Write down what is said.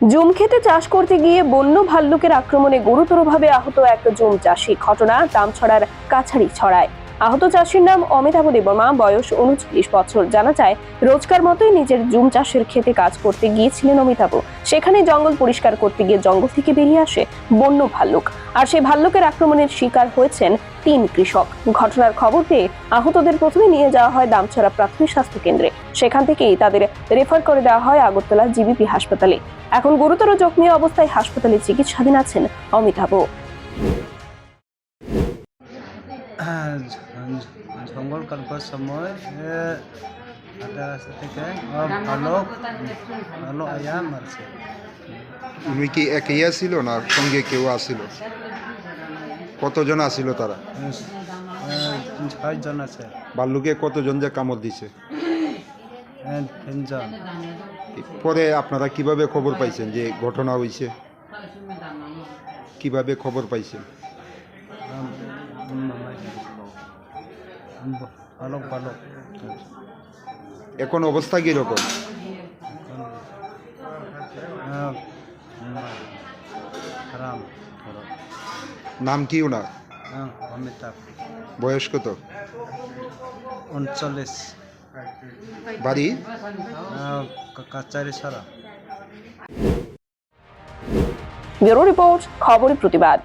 Zoom খেতে চাষ করতে গিয়ে বন্য ভাল্লুকের আক্রমণে গুরুতরভাবে আহত এক জুম চাষি ঘটনা, দামছড়ার কাছারি ছড়ায়। আহত চাষির নাম অমিতাভ দেবর্মা বয়স উনচল্লিশ বছর। জানা যায়, রোজকার মতোই নিজের জুম চাষের খেতে কাজ করতে গিয়েছিলেন অমিতাভ। সেখানে জঙ্গল পরিষ্কার করতে গিয়ে জঙ্গল থেকে বেরিয়ে আসে বন্য ভাল্লুক। আর সেই ভাল্লুকের আক্রমণের শিকার হয়েছেন তিন কৃষক। ঘটনার খবর পেয়ে আহতদের প্রথমে নিয়ে যাওয়া হয় দামছড়া প্রাথমিক স্বাস্থ্য কেন্দ্রে। সেখান থেকেই তাদের রেফার করে দেওয়া হয় আগরতলা জিবিপি হাসপাতালে। এখন গুরুতর জখমী অবস্থায় হাসপাতালে চিকিৎসাধীন আছেন অমিতাভ। জঙ্গল কাটবার সময় এ, হাঁটা রাস্তা থেকে ভালো ভালো। আয়া মারছে। উনি কি একাই ছিল না সঙ্গে কেউ আসিল? কতজন আসিল তারা? ছয়জন আছে। বাল্লুকে কতজন যে কামড় দিছে? তিনজন। পরে আপনারা কীভাবে খবর পাইছেন যে ঘটনা হয়েছে কীভাবে খবর পাইছেন? ভালো ভালো এখন অবস্থা কীরকম নাম কি ওনার? অমিতাভ। বয়স কত? উনচল্লিশ। বাড়ি? কাচারি ছাড়া ব্যুরো রিপোর্ট খবরের প্রতিবাদ।